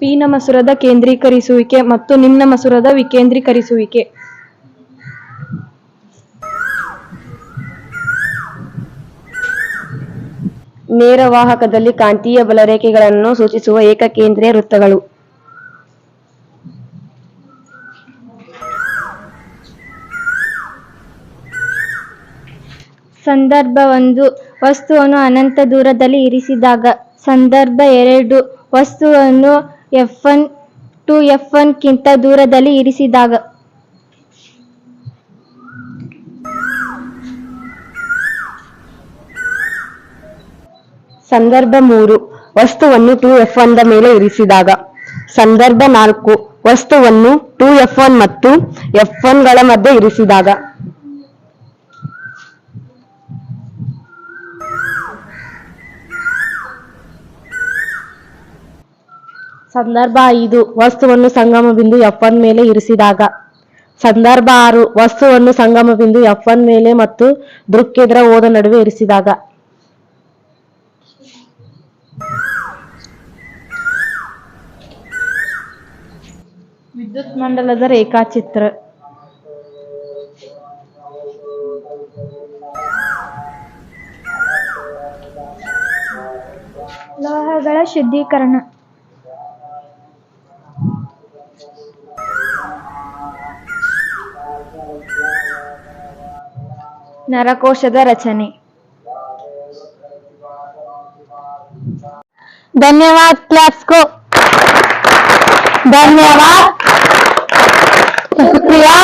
ಪೀನ ಮಸೂರದ ಕೇಂದ್ರೀಕರಿಸುವಿಕೆ ಮತ್ತು ನಿಮ್ನ ಮಸೂರದ ವಿಕೇಂದ್ರೀಕರಿಸುವಿಕೆ. ನೇರ ವಾಹಕದಲ್ಲಿ ಕಾಂತೀಯ ಬಲರೇಖೆಗಳನ್ನು ಸೂಚಿಸುವ ಏಕಕೇಂದ್ರೀಯ ವೃತ್ತಗಳು. ಸಂದರ್ಭ ಒಂದು ವಸ್ತುವನ್ನು ಅನಂತ ದೂರದಲ್ಲಿ ಇರಿಸಿದಾಗ, ಸಂದರ್ಭ ಎರಡು, ವಸ್ತುವನ್ನು F one to F one ಕ್ಕಿಂತ ದೂರದಲ್ಲಿ ಇರಿಸಿದಾಗ. ಸಂದರ್ಭ ಮೂರು, ವಸ್ತುವನ್ನು ಟು ಎಫ್ ಒನ್ ದ ಮೇಲೆ ಇರಿಸಿದಾಗ. ಸಂದರ್ಭ ನಾಲ್ಕು, ವಸ್ತುವನ್ನು ಟು ಎಫ್ ಒನ್ ಮತ್ತು ಎಫ್ ಒನ್ಗಳ ಮಧ್ಯೆ ಇರಿಸಿದಾಗ. ಸಂದರ್ಭ ಐದು, ವಸ್ತುವನ್ನು ಸಂಗಮ ಬಿಂದು ಎಫ್ ಒನ್ ಮೇಲೆ ಇರಿಸಿದಾಗ. ಸಂದರ್ಭ ಆರು, ವಸ್ತುವನ್ನು ಸಂಗಮ ಬಿಂದು ಎಫ್ ಒನ್ ಮೇಲೆ ಮತ್ತು ದೃಕ್ಕೆದ್ರ ಓದ ನಡುವೆ ಇರಿಸಿದಾಗ. ವಿದ್ಯುತ್ ಮಂಡಲದ ರೇಖಾಚಿತ್ರ. ಲೋಹಗಳ ಶುದ್ಧೀಕರಣ. ನರಕೋಶದ ರಚನೆ धन्यवाद क्लास को धन्यवाद शुक्रिया